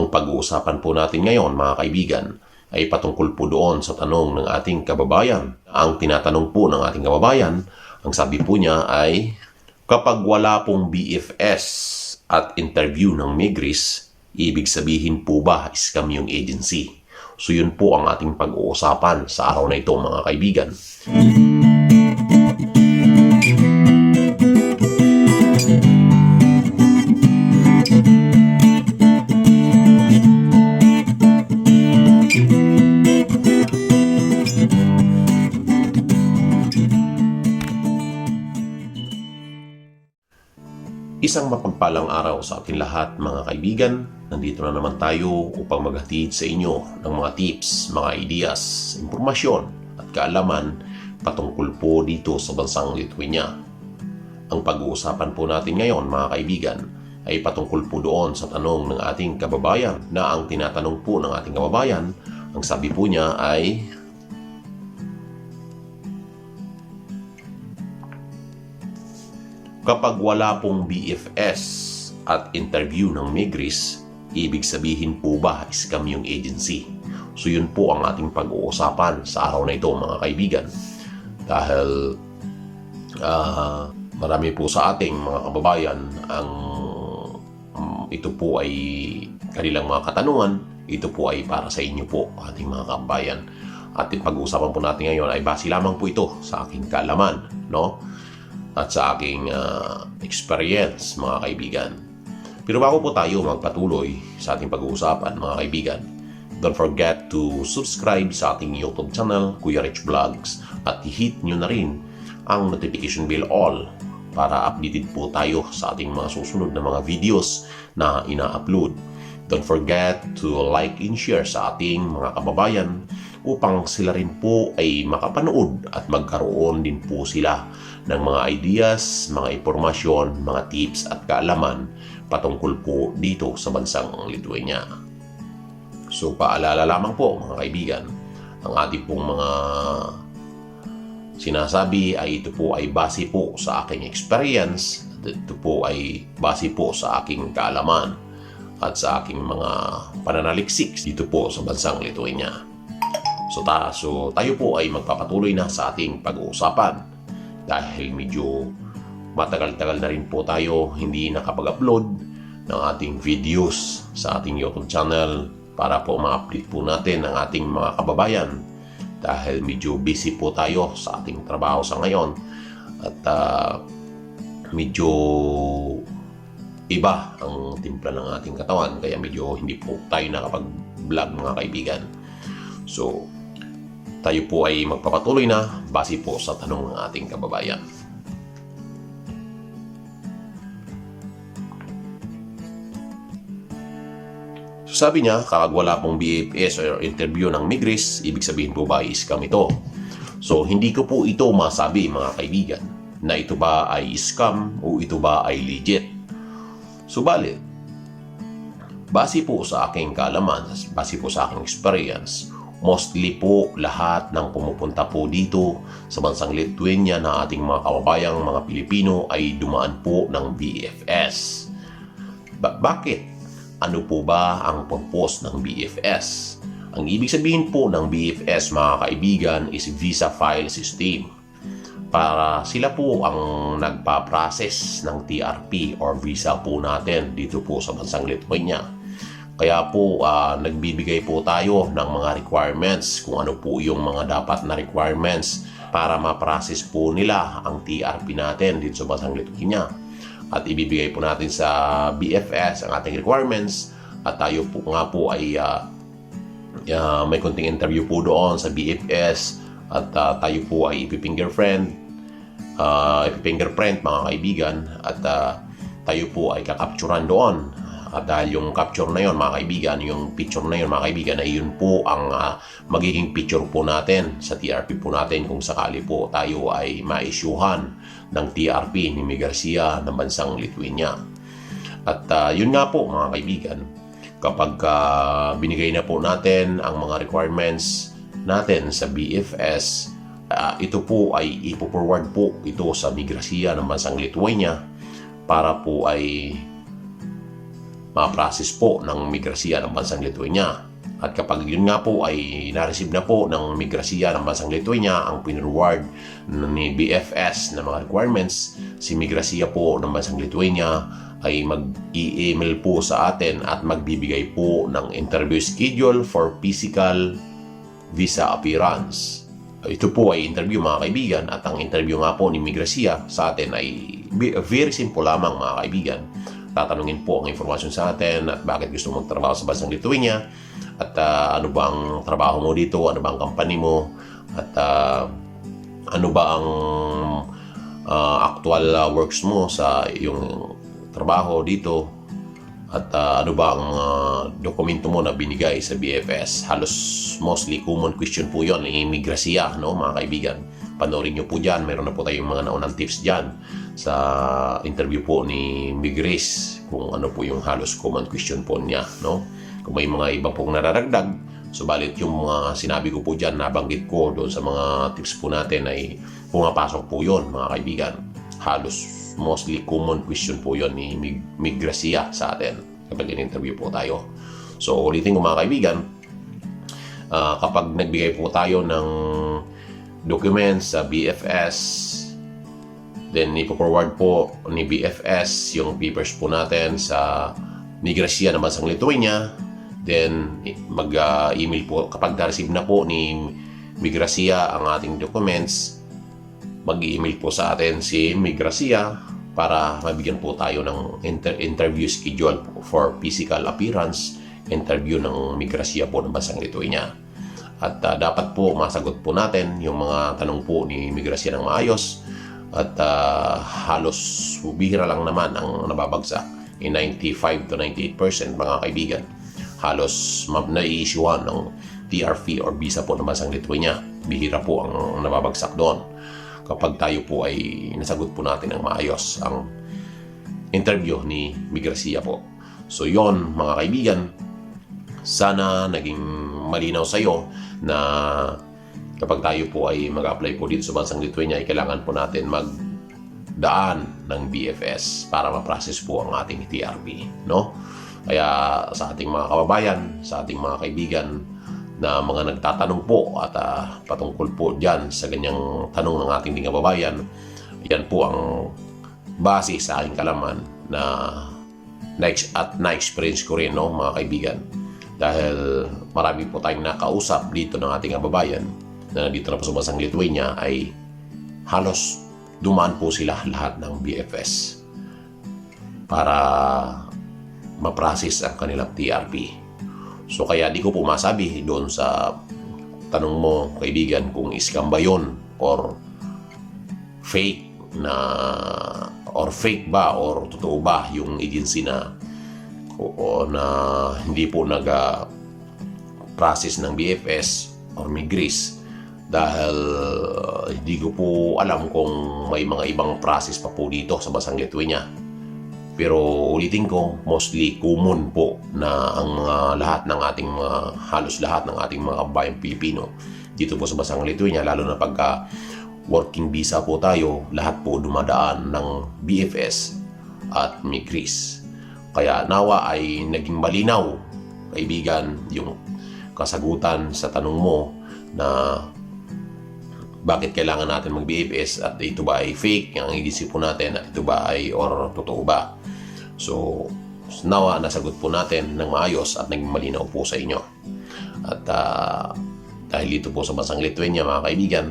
Ang pag-uusapan po natin ngayon mga kaibigan ay patungkol po doon sa tanong ng ating kababayan. Ang tinatanong po ng ating kababayan, ang sabi po niya ay kapag wala pong BFS at interview ng Migris, ibig sabihin po ba scam yung agency? So yun po ang ating pag-uusapan sa araw na ito mga kaibigan. Isang mapagpalang araw sa ating lahat mga kaibigan. Nandito na naman tayo upang maghatid sa inyo ng mga tips, mga ideas, impormasyon at kaalaman patungkol po dito sa bansang Lithuania. Ang pag-uusapan po natin ngayon mga kaibigan ay patungkol po doon sa tanong ng ating kababayan na ang tinatanong po ng ating kababayan, ang sabi po niya ay Kapag wala pong BFS at interview ng Migris, ibig sabihin po ba scam yung agency? So yun po ang ating pag-uusapan sa araw na ito mga kaibigan. Dahil ah, marami po sa ating mga kababayan ang um, ito po ay kanilang mga katanungan, ito po ay para sa inyo po ating mga kababayan. At pag-uusapan po natin ngayon ay base lamang po ito sa aking kalaman, no? At sa aking ah, experience, mga kaibigan. Pero bago po tayo magpatuloy sa ating pag-uusapan, mga kaibigan, don't forget to subscribe sa ating YouTube channel, Kuya Rich Vlogs, at i-hit nyo na rin ang notification bell all para updated po tayo sa ating mga susunod na mga videos na ina-upload. Don't forget to like and share sa ating mga kababayan upang sila rin po ay makapanood at magkaroon din po sila ng mga ideas, mga impormasyon, mga tips at kaalaman patungkol po dito sa bansang Lithuania. So paalala lamang po mga kaibigan, ang ating pong mga sinasabi ay ito po ay base po sa aking experience, ito po ay base po sa aking kaalaman at sa aking mga pananaliksik dito po sa bansang Lithuania. So, ta, so tayo po ay magpapatuloy na sa ating pag-uusapan dahil medyo matagal-tagal na rin po tayo hindi nakapag-upload ng ating videos sa ating YouTube channel para po ma-update po natin ang ating mga kababayan dahil medyo busy po tayo sa ating trabaho sa ngayon at uh, medyo iba ang timpla ng ating katawan kaya medyo hindi po tayo nakapag-vlog mga kaibigan. So, tayo po ay magpapatuloy na base po sa tanong ng ating kababayan. So sabi niya, kapag wala pong BFS or interview ng Migris, ibig sabihin po ba scam ito? So hindi ko po ito masabi mga kaibigan na ito ba ay scam o ito ba ay legit. Subalit, base po sa aking kaalaman, base po sa aking experience, mostly po lahat ng pumupunta po dito sa bansang Lithuania na ating mga kababayang mga Pilipino ay dumaan po ng BFS. Ba- bakit? Ano po ba ang purpose ng BFS? Ang ibig sabihin po ng BFS mga kaibigan is Visa File System. Para sila po ang nagpa-process ng TRP or visa po natin dito po sa bansang Lithuania. Kaya po ah, nagbibigay po tayo ng mga requirements kung ano po yung mga dapat na requirements para ma-process po nila ang TRP natin dito sa bansang Lithuania. At ibibigay po natin sa BFS ang ating requirements at tayo po nga po ay ah, ah, may konting interview po doon sa BFS at ah, tayo po ay ipifingerprint uh, ipifingerprint mga kaibigan at ah, tayo po ay kakapturan doon at dahil yung capture na yon mga kaibigan, yung picture na yon mga kaibigan, ay yun po ang ah, magiging picture po natin sa TRP po natin kung sakali po tayo ay ma-issuehan ng TRP ni Miguel Garcia ng bansang Lithuania. At ah, yun nga po mga kaibigan, kapag ah, binigay na po natin ang mga requirements natin sa BFS, ah, ito po ay ipo-forward po ito sa Migrasia ng bansang Lithuania para po ay ma-process po ng migrasiya ng bansang Lithuania. At kapag yun nga po ay na-receive na po ng migrasiya ng bansang Lithuania ang pinreward ni BFS na mga requirements, si migrasiya po ng bansang Lithuania ay mag-i-email po sa atin at magbibigay po ng interview schedule for physical visa appearance. Ito po ay interview mga kaibigan at ang interview nga po ni Migrasia sa atin ay very simple lamang mga kaibigan. Tatanungin po ang informasyon sa atin at bakit gusto mong magtrabaho sa bansang Lithuania at ah, ano ba ang trabaho mo dito, ano ba ang company mo at ah, ano ba ang ah, actual ah, works mo sa yung trabaho dito at ah, ano ba ang ah, dokumento mo na binigay sa BFS? Halos mostly common question po yon ng imigrasya, no, mga kaibigan. Panoorin nyo po dyan. Meron na po tayong mga naunang tips dyan sa interview po ni Migris kung ano po yung halos common question po niya, no? Kung may mga iba pong nararagdag, subalit yung mga sinabi ko po dyan, nabanggit ko doon sa mga tips po natin ay pumapasok po yon mga kaibigan. Halos mostly common question po yon ni Mig- Migrasia sa atin kapag in-interview po tayo. So ulitin ko mga kaibigan, ah, kapag nagbigay po tayo ng documents sa BFS, then ipo-forward po ni BFS yung papers po natin sa Migrasia ng bansang Lithuania, then mag-email po kapag na-receive na po ni Migrasia ang ating documents, mag-email po sa atin si Migrasia para mabigyan po tayo ng inter- interview schedule for physical appearance interview ng Migrasia po ng bansang Lithuania. At ah, dapat po masagot po natin yung mga tanong po ni Migrasia ng maayos. At ah, halos bihira lang naman ang nababagsak in 95 to 98% mga kaibigan. Halos nai-issuean ng TRP or visa po ng bansang Lithuania. Bihira po ang nababagsak doon. Kapag tayo po ay nasagot po natin ng maayos ang interview ni Migrasia po. So yon mga kaibigan. Sana naging malinaw sa iyo na kapag tayo po ay mag-apply po dito sa bansang Lithuania ay kailangan po natin magdaan ng BFS para ma-process po ang ating TRP no? Kaya sa ating mga kababayan sa ating mga kaibigan na mga nagtatanong po at ah, patungkol po dyan sa ganyang tanong ng ating mga kababayan yan po ang base sa aking kalaman na na at na-experience ko rin no mga kaibigan dahil marami po tayong nakausap dito ng ating kababayan na dito na po sa bansang Lithuania ay halos dumaan po sila lahat ng BFS para ma-process ang kanilang TRP. So kaya di ko po masabi doon sa tanong mo kaibigan kung scam ba yun or fake na or fake ba or totoo ba yung agency na o, na hindi po nag ah, process ng BFS or Migris dahil uh, hindi ko po alam kung may mga ibang process pa po dito sa Basang Lithuania. Pero ulitin ko, mostly common po na ang mga lahat ng ating mga, halos lahat ng ating mga kabayang Pilipino dito po sa Basang Lithuania, lalo na pagka working visa po tayo, lahat po dumadaan ng BFS at Migris. Kaya nawa ay naging malinaw, kaibigan, yung kasagutan sa tanong mo na bakit kailangan natin mag-BFS at ito ba ay fake ang agency po natin at ito ba ay or totoo ba. So, nawa nasagot po natin ng maayos at naging malinaw po sa inyo. At ah, dahil dito po sa bansang Lithuania mga kaibigan,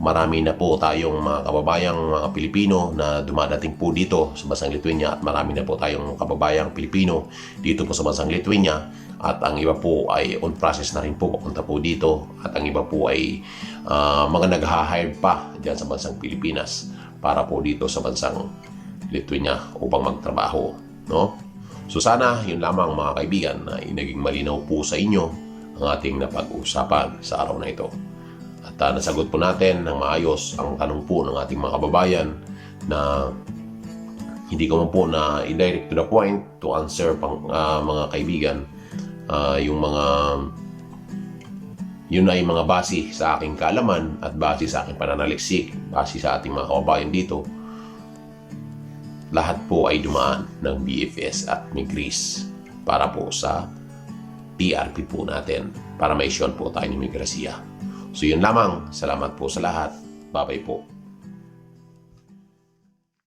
marami na po tayong mga kababayang mga Pilipino na dumadating po dito sa bansang Lithuania at marami na po tayong kababayang Pilipino dito po sa bansang Lithuania. At ang iba po ay on process na rin po papunta po dito. At ang iba po ay ah, mga nag-hire pa dyan sa bansang Pilipinas para po dito sa bansang Lithuania upang magtrabaho no? So sana yun lamang mga kaibigan na naging malinaw po sa inyo ang ating napag-usapan sa araw na ito at ah, nasagot po natin ng maayos ang tanong po ng ating mga kababayan na hindi ko man po na i-direct to the point to answer pang ah, mga kaibigan ah, yung mga yun ay mga base sa aking kaalaman at base sa aking pananaliksik, base sa ating mga kababayan dito, lahat po ay dumaan ng BFS at Migris. para po sa PRP po natin para ma-issue po tayo ng migrasiya. So yun lamang. Salamat po sa lahat. Bye-bye po.